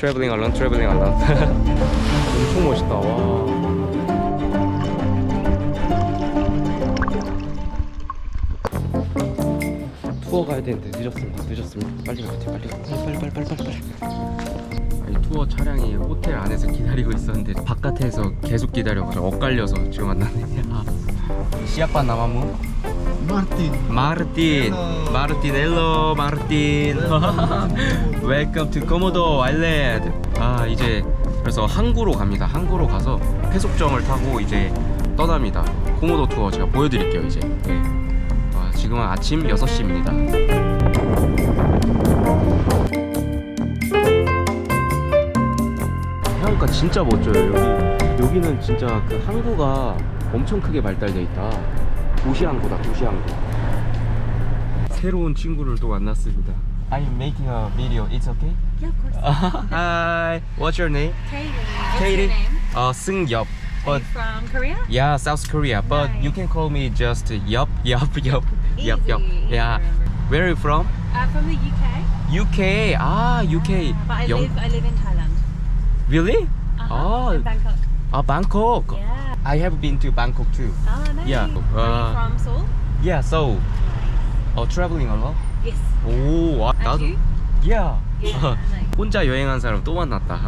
traveling alone, traveling alone. 엄청 멋있다. 와. 투어 가야 되는데 늦었습니다. 늦었습니다. 빨리 가야 돼. 빨리 가. 빨리 빨리 빨리 빨리 빨리. 아니, 투어 차량이 호텔 안에서 기다리고 있었는데 바깥에서 계속 기다려서 엇갈려서 지금 만났네. 아. Siapa namamu? Martin. Martin. Martin, hello, Martin. Welcome to Komodo Island. 아 이제 그래서 항구로 갑니다. 항구로 가서 해속정을 타고 이제 떠납니다. 코모도 투어 제가 보여드릴게요 이제. 네. 아, 지금은 아침 6시입니다. 해안가 진짜 멋져요 여기. 여기는 진짜 그 항구가 엄청 크게 발달돼 있다. 도시 항구다 도시 항구. 새로운 친구를 또 만났습니다. I'm making a video. It's okay? Yeah, of course. Hi. What's your name? Katie. What's Katie. your name? Uh, Seung-yup. Are But you from Korea? yeah, South Korea. But Nice. you can call me just Yup, Yup, Yup, Yup, Yup. Easy, Yeah. remember. Where are you from? Uh, from the UK. UK. Ah, UK. But I Young- live I live in Thailand. Really? Uh-huh. Oh. In Bangkok. Ah, Bangkok. Yeah. I have been to Bangkok too. Oh, nice. Yeah, Are uh, you from Seoul? Yeah. So, uh, traveling alone? Yes. 오, 아, And 나도. you? Yeah. Yeah. nice. 혼자 여행한 사람 또 만났다.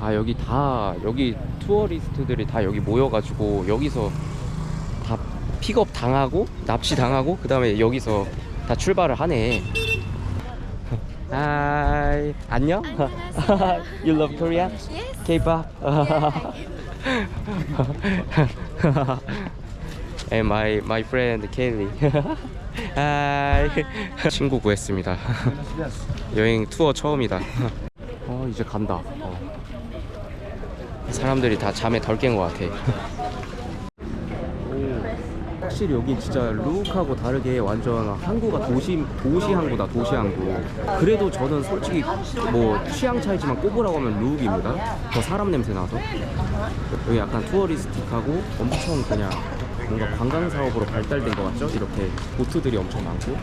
아 여기 다 여기 투어리스트들이 다 여기 모여가지고 여기서 다 픽업 당하고 납치 당하고 그 다음에 여기서 다 출발을 하네. 하이 안녕. you love Korea? Yes. K-pop. And my my friend Kelly. 하이. 친구 구했습니다. 여행 투어 처음이다. 어 이제 간다. 어. 사람들이 다 잠에 덜 깬 것 같아. 오, 확실히 여기 진짜 룩하고 다르게 완전 항구가 도시 도시 항구다 도시 항구. 그래도 저는 솔직히 뭐 취향 차이지만 꼽으라고 하면 룩입니다. 더 사람 냄새 나서. 여기 약간 투어리스틱하고 엄청 그냥 뭔가 관광 사업으로 발달된 것 같죠? 이렇게 보트들이 엄청 많고.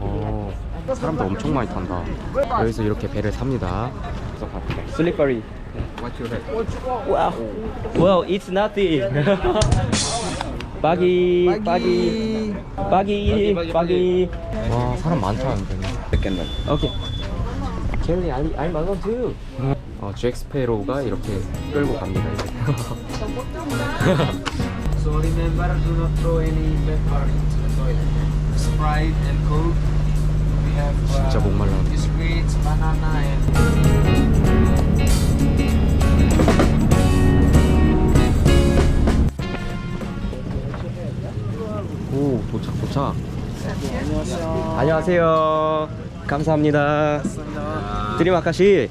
어, 사람도 엄청 많이 탄다. 여기서 이렇게 배를 갑니다. 슬리퍼리. Wow. Well, it's nothing. 바기, 바기, 바기, 바기. 와, 사람 많다, 은근히. 오케이. 켈리, I'm, I'm alone too. 어, 잭스페로가 이렇게 끌고 갑니다. 이제. So remember, do not throw any pepper into the toilet. Sprite and Coke. We have uh, 진짜 목말라. biscuits, banana, and 도착, 도착. 안녕하세요. 감사합니다. 드리마카시.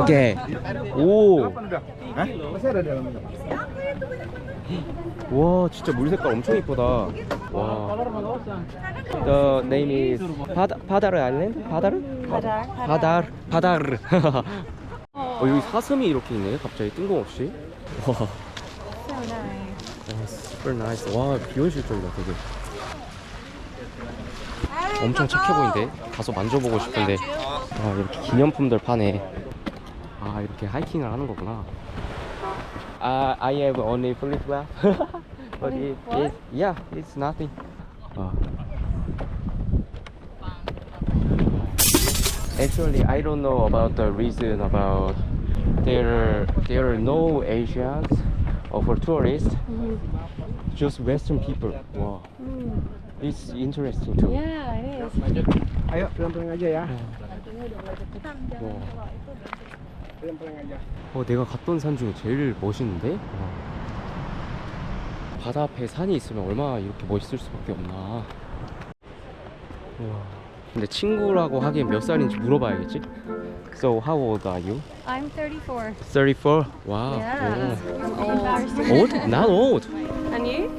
오케이. 오. 와, 진짜 물 색깔 엄청 이쁘다. 와. The name is 바다 바다르 아일랜드? 바다르? Padar. 바다르. 바다르. 어, 여기 사슴이 이렇게 있네. 갑자기 뜬금없이. 와. Super nice. 와, 비현실 적이다, 되게. 엄청 착해 보이는데? 가서 만져보고 싶은데. 아, 이렇게 기념품들 파네. 아, 이렇게 하이킹을 하는 거구나. 아, I have only flip flop. But it, it, yeah, it's nothing. 아. Actually, I don't know about the reason about there there are no Asians or for tourists, just Western people. Wow, it's interesting too. Yeah, it is. ayo pelan-pelan aja ya. 와. Pelan-pelan aja. 어, 내가 갔던 산 중에 제일 멋있는데? 와. 바다 앞에 산이 있으면 얼마나 이렇게 멋있을 수밖에 없나. 와. 근데 친구라고 하기엔 몇 살인지 물어봐야겠지? So how old are you? I'm 34. 34? Wow. Yeah. 오. Embarrassing. Old? Not old. And you?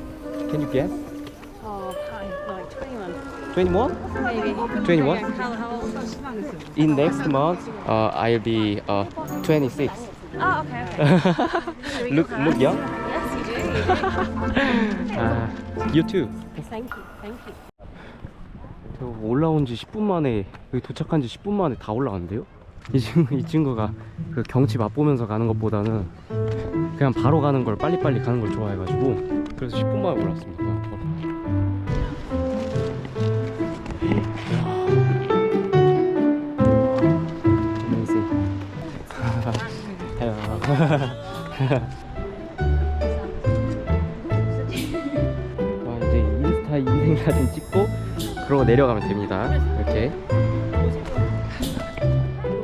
Can you guess? Oh, like 21. 21? Maybe. 21? How, how old? In next month, uh, I'll be uh, 26. Oh, okay, look, look young. Yes, you do. 아, 유튜브. Thank you. Thank you. 저 올라온 지 10분 만에 여기 도착한 지 10분 만에 다 올라왔는데요? 이 친구 이 친구가 그 경치 맛보면서 가는 것보다는 그냥 바로 가는 걸 빨리빨리 가는 걸 좋아해가지고 그래서 10분 만에 올라왔습니다. 와 이제 인스타 인생 사진 찍고 그러고 내려가면 됩니다. 이렇게.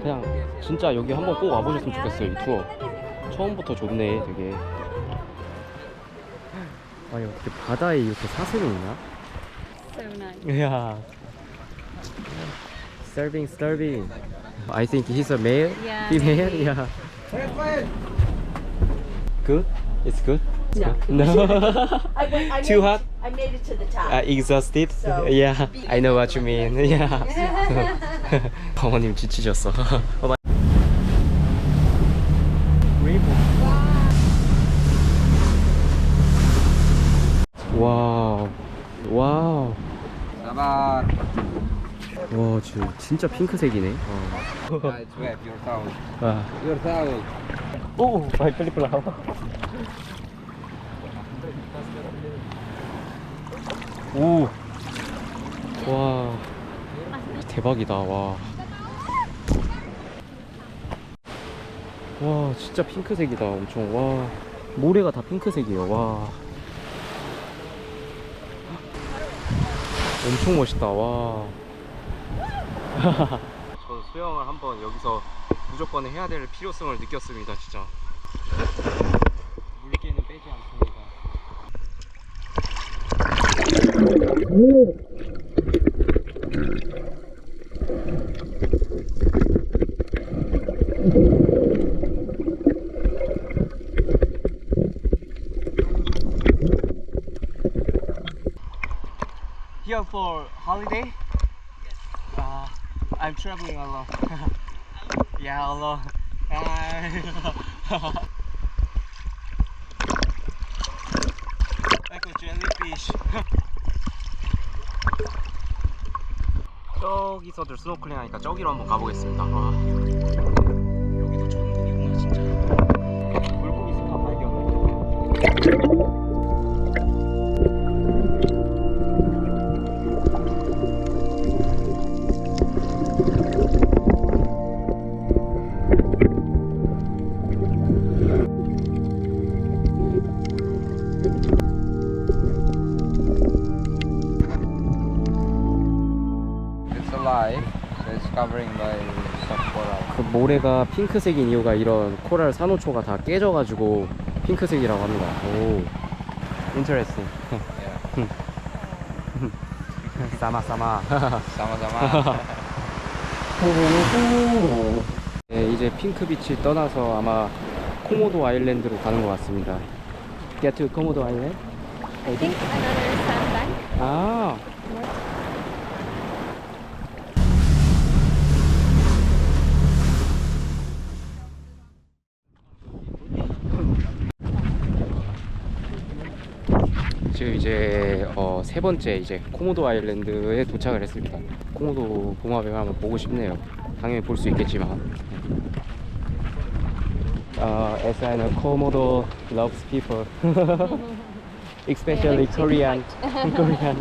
그냥 진짜 여기 한번 꼭 와보셨으면 좋겠어요 이 투어. 처음부터 좋네 되게. 아니 어떻게 바다에 이렇게 사슴이 있냐? So nice. 야. Serving, serving. I think he's a male. Yeah, Female. maybe. Yeah. Good. It's good. It's No. good. No. I, I Too hot? I made it to the top. uh, exhausted. So, yeah. I know what you mean. Yeah. 어머님 지치셨어. 어머. 와우. 와우. Sabar. 와, 지 진짜 핑크색이네. 어. It's wet. Your towel. 와. Your towel. 오, 마이 클리프 나 오. 와. 대박이다. 와. 와, 진짜 핑크색이다. 엄청. 와. 모래가 다 핑크색이에요. 와. 엄청 멋있다. 와. 저는 수영을 한번 여기서 무조건 해야 될 필요성을 느꼈습니다, 진짜. Here for holiday? Uh, I'm traveling alone. yeah, alone. 저기서들 스노클링 하니까 저기로 한번 가보겠습니다. 와. 여기도 천국이구나 진짜. 물고기 스파 발견. 모래가 핑크색인 이유가 이런 코랄 산호초가 다 깨져가지고 핑크색이라고 합니다. 오, interesting. Yeah. 싸마 싸마. Sama-sama. 네, 이제 핑크 비치 떠나서 아마 코모도 아일랜드로 가는 것 같습니다. Get to 코모도 아일랜드? I think another sandbank. 아, 지금 이제 어, 세 번째 이제 코모도 아일랜드에 도착을 했습니다. 코모도 봉화백을 한번 보고 싶네요. 당연히 볼 수 있겠지만. Uh, as I know, Komodo loves people, especially Korean, Korean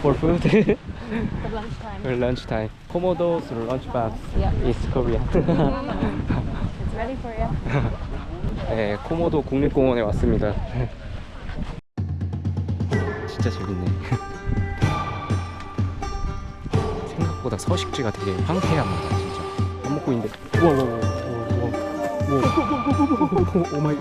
for food For lunchtime. for lunchtime. Komodo's lunchbox Yeah. is Korean. It's ready for you. 네, 코모도 국립공원에 왔습니다. 진짜 재밌네. 생각보다 서식지가 되게 황폐합니다, 진짜. 밥 먹고 있는데, 우와, 우와, 우와, 우와, 우와, 우와, 우와, 오 마이,